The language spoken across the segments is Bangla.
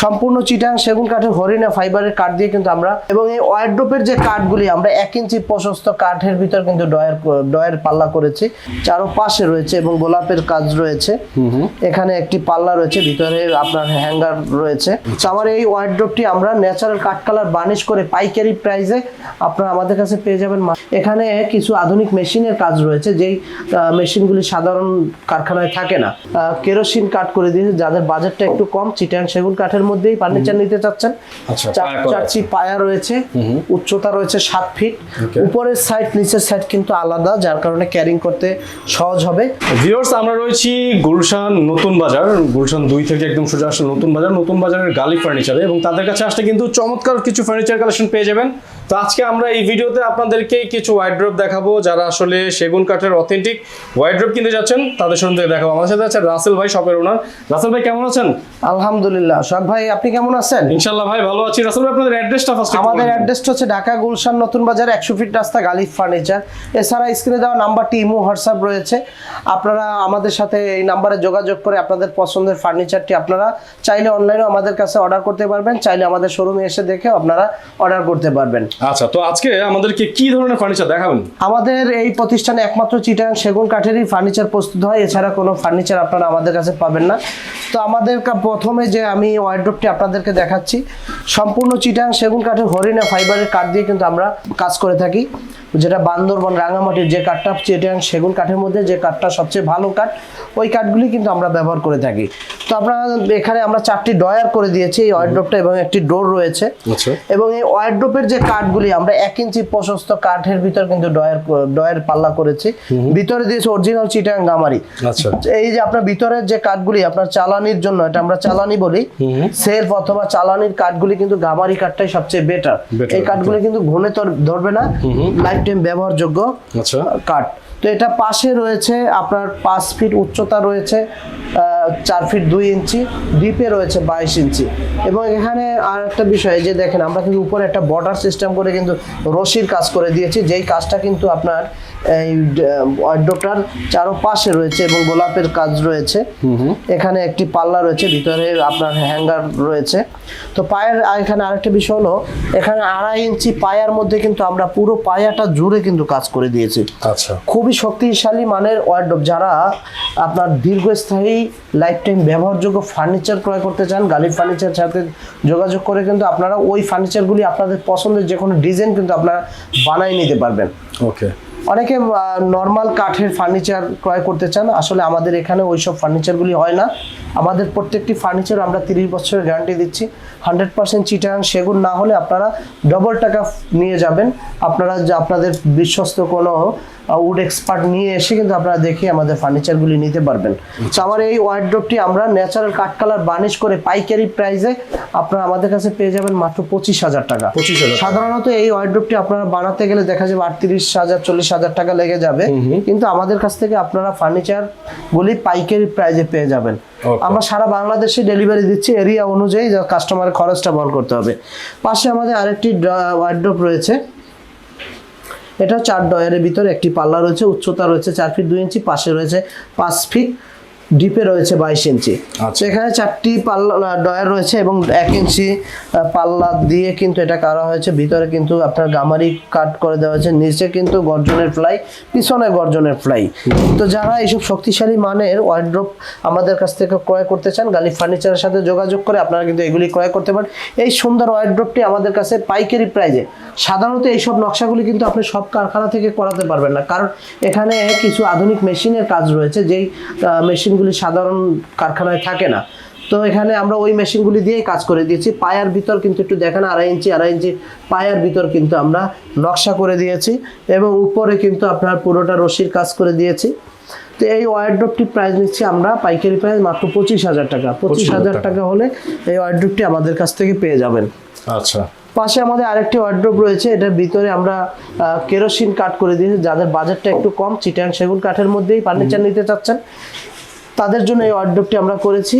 সম্পূর্ণ চিটাং সেগুন কাঠের হরিণা ফাইবারের কাঠ দিয়ে কিন্তু আমরা এবং এই ওয়ারড্রোপের যে কাঠগুলি আমরা এক ইঞ্চি প্রশস্ত কাঠের ভিতর কিন্তু ডয়ের ডয়ের পাল্লা করেছি। চারো পাশে রয়েছে এবং গোলাপের কাজ রয়েছে। এখানে একটি পাল্লা রয়েছে ভিতরে আপনার হ্যাঙ্গার রয়েছে। আমার এই ওয়ারড্রোপটি আমরা ন্যাচারাল কাঠ কালার বার্নিশ করে পাইকারি প্রাইসে আপনারা আমাদের কাছে পেয়ে যাবেন। এখানে কিছু আধুনিক মেশিনের কাজ রয়েছে যেই মেশিনগুলি সাধারণ কারখানায় থাকে না। কেরোসিন কাঠ করে দিয়েছে যাদের বাজেটটা একটু কম চিটাং সেগুন কাঠের মধ্যেই ফার্নিচার নিতে চাচ্ছেন। আচ্ছা, চারটি পায়া রয়েছে উচ্চতা রয়েছে সাত ফিট। উপরের সাইড নিচের সাইড কিন্তু আলাদা যার কারণে ক্যারিং করতে সহজ হবে। ভিউয়ার্স আমরা রয়েছি গুলশান নতুন বাজার। গুলশান দুই থেকে একদম সোজা আসলে নতুন বাজার। নতুন বাজারের গালি ফার্নিচারে এবং তাদের কাছে আসলে কিন্তু চমৎকার কিছু ফার্নিচার কালেকশন পেয়ে যাবেন। তো আজকে আমরা এই ভিডিওতে আপনাদেরকে কিছু ওয়াইড্রোপ দেখাবো যারা আসলে সেগুন কাঠের অথেন্টিক ওয়াইড্রোপ কিনতে যাচ্ছেন তাদের সঙ্গে দেখাবো আমাদের সাথে আছে রাসেল ভাই শপের ওনার রাসেল ভাই কেমন আছেন? আলহামদুলিল্লাহ ভাই আপনি কেমন আছেন? ইনশাল্লাহ ভাই ভালো আছি। রাসেল ভাই আপনাদের অ্যাড্রেসটা ফার্স্ট আমাদের অ্যাড্রেসটা হচ্ছে ঢাকা গুলশান নতুন বাজার একশো ফিট রাস্তা গালিফ ফার্নিচার এছাড়া স্ক্রিনে দেওয়া নাম্বারটি ইমো হোয়াটসঅ্যাপ রয়েছে। আপনারা আমাদের সাথে এই নাম্বারে যোগাযোগ করে আপনাদের পছন্দের ফার্নিচারটি আপনারা চাইলে অনলাইনেও আমাদের কাছে অর্ডার করতে পারবেন। চাইলে আমাদের শোরুমে এসে দেখে আপনারা অর্ডার করতে পারবেন। আচ্ছা তো আজকে আমাদেরকে কি ধরনের ফার্নিচার দেখাবেন? আমাদের এই প্রতিষ্ঠানে একমাত্র চিটাং সেগুন কাঠেরই ফার্নিচার প্রস্তুত হয়। এছাড়া কোনো ফার্নিচার আপনারা আমাদের কাছে পাবেন না। তো আমাদের প্রথমে যে আমি ওয়ার্ড্রপটি আপনাদেরকে দেখাচ্ছি সম্পূর্ণ চিটাং সেগুন কাঠের হরিণা ফাইবারের কাঠ দিয়ে কিন্তু আমরা কাজ করে থাকি। যেটা বান্দরবন রাঙামাটির যে কাঠটা চিটাং সেগুন কাঠের মধ্যে যে কাঠটা সবচেয়ে ভালো কাঠ ওই কাঠগুলি কিন্তু আমরা ব্যবহার করে থাকি। তো আপনারা এখানে আমরা চারটি ডয়ার করে দিয়েছি এই ওয়ার্ড্রপটা এবং একটি ডোর রয়েছে। আচ্ছা। এবং এই ওয়ারড্রোপের যে কাঠগুলি আমরা এক ইঞ্চি প্রশস্ত কাঠের ভিতর কিন্তু ডয়ের ডয়ের পাল্লা করেছি। ভিতরে দিয়েছে অরিজিনাল চিটাং গামারি। আচ্ছা। এই যে আপনার ভিতরের যে কাঠগুলি আপনার চালানির জন্য এটা আমরা চালানি বলি সেলফ অথবা চালানির কাঠগুলি কিন্তু গামারি কাঠটাই সবচেয়ে বেটার এই কাঠগুলি কিন্তু ঘুনে ধরবে না লাইফ টাইম ব্যবহারযোগ্য আচ্ছা। কাঠ তো এটা পাশে রয়েছে আপনার পাঁচ ফিট উচ্চতা রয়েছে চার ফিট দুই ইঞ্চি ডিপে রয়েছে বাইশ ইঞ্চি। এবং এখানে আর একটা বিষয় যে দেখেন আমরা কিন্তু উপরে একটা বর্ডার সিস্টেম করে কিন্তু রশির কাজ করে দিয়েছি যেই কাজটা কিন্তু আপনার এই ওয়ার্ড্রোপটার চারো পাশে রয়েছে এবং গোলাপের কাজ রয়েছে। এখানে একটি পাল্লা রয়েছে ভিতরে আপনার হ্যাঙ্গার রয়েছে। তো পায়ের এখানে আরেকটা বিষয় হলো এখানে আড়াই ইঞ্চি পায়ার মধ্যে কিন্তু আমরা পুরো পায়াটা জুড়ে কিন্তু কাজ করে দিয়েছি। আচ্ছা। খুবই শক্তিশালী মানের ওয়ার্ডরোব যারা আপনার দীর্ঘস্থায়ী লাইফ টাইম ব্যবহারযোগ্য ফার্নিচার ক্রয় করতে চান গালির ফার্নিচার সাথে যোগাযোগ করে কিন্তু আপনারা ওই ফার্নিচারগুলি আপনাদের পছন্দের যে কোনো ডিজাইন কিন্তু আপনারা বানিয়ে নিতে পারবেন। ওকে অনেকে নর্মাল কাঠের ফার্নিচার ক্রয় করতে চান। আসলে আমাদের এখানে ওই সব ফার্নিচারগুলি হয় না। আমাদের প্রত্যেকটি ফার্নিচার আমরা তিরিশ বছরের গ্যারান্টি দিচ্ছি। হান্ড্রেড পার্সেন্ট চিটাং সেগুন না হলে আপনারা ডবল টাকা নিয়ে যাবেন। আপনারা আপনাদের বিশ্বস্ত কোনো উড এক্সপার্ট নিয়ে এসে কিন্তু আপনারা দেখে আমাদের ফার্নিচারগুলি নিতে পারবেন। তো আমার এই ওয়ার্ড্রপটি আমরা ন্যাচারাল কাঠ কালার বার্নিশ করে পাইকারি প্রাইসে আপনারা আমাদের কাছে পেয়ে যাবেন মাত্র পঁচিশ হাজার টাকা। 25,000 সাধারণত এই ওয়ার্ড্রপটি আপনারা বানাতে গেলে দেখা যাবে আটত্রিশ হাজার চল্লিশ হাজার টাকা লেগে যাবে। কিন্তু আমাদের কাছ থেকে আপনারা ফার্নিচার গুলি পাইকারি প্রাইজে পেয়ে যাবেন। আমরা সারা বাংলাদেশে ডেলিভারি দিচ্ছি এরিয়া অনুযায়ী কাস্টমারের খরচটা বহন করতে হবে। পাশে আমাদের আরেকটি ওয়ার্ড্রপ রয়েছে। এটা চার ডয়ারের ভিতরে একটি পাল্লা রয়েছে, উচ্চতা রয়েছে চার ফিট দুই ইঞ্চি, পাশে রয়েছে পাঁচ ফিট। ডিপে রয়েছে বাইশ ইঞ্চি। আচ্ছা। সেখানে চারটি পাল্লা ডয়ার রয়েছে এবং এক ইঞ্চি পাল্লা দিয়ে কিন্তু এটা করা হয়েছে। ভিতরে কিন্তু আপনার গামারি কাট করে দেওয়া হয়েছে। নিচে কিন্তু গর্জনের ফ্লাই পিছনে গর্জনের ফ্লাই। তো যারা এইসব শক্তিশালী মানের ওয়ার্ড্রোপ আমাদের কাছ থেকে ক্রয় করতে চান গালি ফার্নিচারের সাথে যোগাযোগ করে আপনারা কিন্তু এগুলি ক্রয় করতে পারেন। এই সুন্দর ওয়ার্ড্রোপটি আমাদের কাছে পাইকারি প্রাইজে সাধারণত এইসব নকশাগুলি কিন্তু আপনি সব কারখানা থেকে করাতে পারবেন না। কারণ এখানে কিছু আধুনিক মেশিনের কাজ রয়েছে যেই আহ, মেশিনগুলি সাধারণ কারখানায় থাকে না। তো এখানে আমরা ওই মেশিনগুলি দিয়েই কাজ করে দিয়েছি। পায়ার ভিতর কিন্তু একটু দেখেন আড়াই ইঞ্চি আড়াই ইঞ্চি পায়ার ভিতর কিন্তু আমরা নকশা করে দিয়েছি এবং উপরে কিন্তু আপনার পুরোটা রশির কাজ করে দিয়েছি। তো এই ওয়ার্ড্রপটি প্রাইস নিচ্ছি আমরা পাইকারি প্রাইস মাত্র পঁচিশ হাজার টাকা। পঁচিশ হাজার টাকা। হলে এই ওয়ার্ড্রপটি আমাদের কাছ থেকে পেয়ে যাবেন। আচ্ছা। পাশে আমাদের আরেকটি ওয়ার্ড্রোপ রয়েছে এটার ভিতরে আমরা কেরোসিন কাঠ করে দিয়েছি। যাদের বাজেটটা একটু কম চিটাং সেগুন কাঠের মধ্যেই ফার্নিচার নিতে চাচ্ছেন। তাদের জন্য এই ওয়ার্ড্রোপটি আমরা করেছি।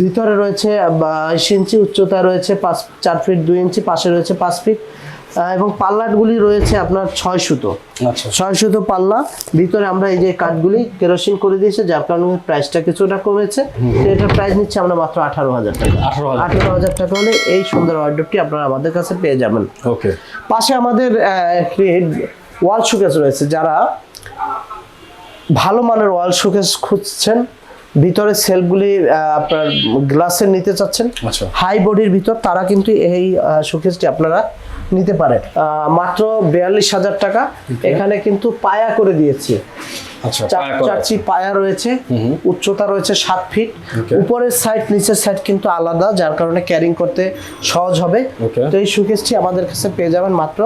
ভিতরে রয়েছে বাইশ ইঞ্চি উচ্চতা রয়েছে পাঁচ চার ফিট দুই ইঞ্চি পাশে রয়েছে পাঁচ ফিট এবং পাল্লাটগুলি রয়েছে আপনার ছয় সুতো। আচ্ছা। ছয় সুতো পাল্লা। ভিতরে আমরা এই যে কাঠগুলি কেরোসিন করে দিয়েছে যার কারণে প্রাইসটা কিছুটা কমেছে। এটার প্রাইস নিচ্ছে আমরা মাত্র আঠারো হাজার টাকা। আঠারো হাজার টাকা। হলে এই সুন্দর ওয়ার্ডরটি আপনারা আমাদের কাছে পেয়ে যাবেন। ওকে। পাশে আমাদের একটি ওয়াল শোকেস রয়েছে। যারা ভালো মানের ওয়াল শোকেস খুঁজছেন ভিতরে সেলফগুলি আপনার গ্লাসের নিতে চাচ্ছেন? আচ্ছা। হাই বডির ভিতর তারা কিন্তু এই শোকেসটি আপনারা নিতে পারেন। মাত্র বিয়াল্লিশ হাজার টাকা। এখানে কিন্তু পায়া করে দিয়েছি। আচ্ছা চারটি পায়া রয়েছে উচ্চতা রয়েছে সাত ফিট। উপরের সাইড নিচের সাইড কিন্তু আলাদা যার কারণে ক্যারিং করতে সহজ হবে। তো এই সুকেসটি আমাদের কাছে পেয়ে যাবেন মাত্র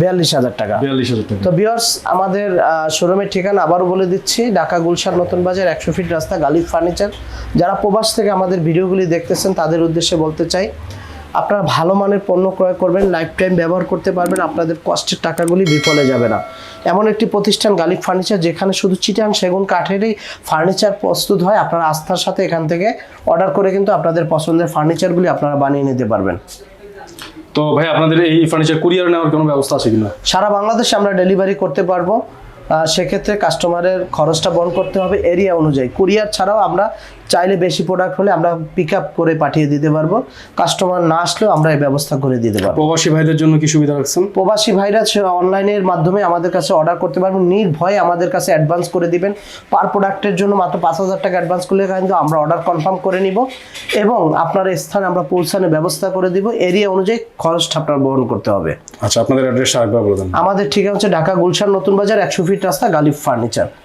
বিয়াল্লিশ হাজার টাকা। বিয়াল্লিশ হাজার টাকা। তো বিয়ার্স আমাদের শোরুমের ঠিকানা আবারও বলে দিচ্ছি ঢাকা গুলশান নতুন বাজার একশো ফিট রাস্তা গালিব ফার্নিচার যারা প্রবাস থেকে আমাদের ভিডিওগুলি দেখতেছেন তাদের উদ্দেশ্যে বলতে চাই আপনারা ভালো মানের পণ্য ক্রয় করবেন লাইফ টাইম ব্যবহার করতে পারবেন আপনাদের কষ্টের টাকাগুলি বিফলে যাবে না। এমন একটি প্রতিষ্ঠান গালিব ফার্নিচার যেখানে শুধু চিটান সেগুন কাঠেরই ফার্নিচার প্রস্তুত হয় আপনারা আস্থার সাথে এখান থেকে অর্ডার করে কিন্তু আপনাদের পছন্দের ফার্নিচারগুলি আপনারা বানিয়ে নিতে পারবেন। তো ভাই, আপনাদের এই ফার্নিচার কুরিয়ার নেওয়ার কোনো ব্যবস্থা আছে কিনা? সারা বাংলাদেশে আমরা ডেলিভারি করতে পারব। সেক্ষেত্রে কাস্টমারের খরচটা বহন করতে হবে এরিয়া অনুযায়ী। কুরিয়ার ছাড়াও আমরা চাইলে বেশি প্রোডাক্ট হলে আমরা পিক আপ করে পাঠিয়ে দিতে পারব। কাস্টমার না আসলেও আমরা এই ব্যবস্থা করে দিতে পারব। প্রবাসী ভাইদের জন্য কি সুবিধা রাখছেন? প্রবাসী ভাইরা অনলাইনের মাধ্যমে আমাদের কাছে অর্ডার করতে পারবেন। নির্ভয়ে আমাদের কাছে অ্যাডভান্স করে দিবেন। পার প্রোডাক্টের জন্য মাত্র পাঁচ হাজার টাকা অ্যাডভান্স করলে কিন্তু আমরা অর্ডার কনফার্ম করে নিব এবং আপনার স্থানে আমরা পৌঁছানোর ব্যবস্থা করে দিব। এরিয়া অনুযায়ী খরচটা আপনার বহন করতে হবে। আচ্ছা আপনাদের অ্যাড্রেসটা আরেকবার বলে দেন। আমাদের ঠিকানা হচ্ছে ঢাকা গুলশান নতুন বাজার একশো ফিট রাস্তা গালিব ফার্নিচার।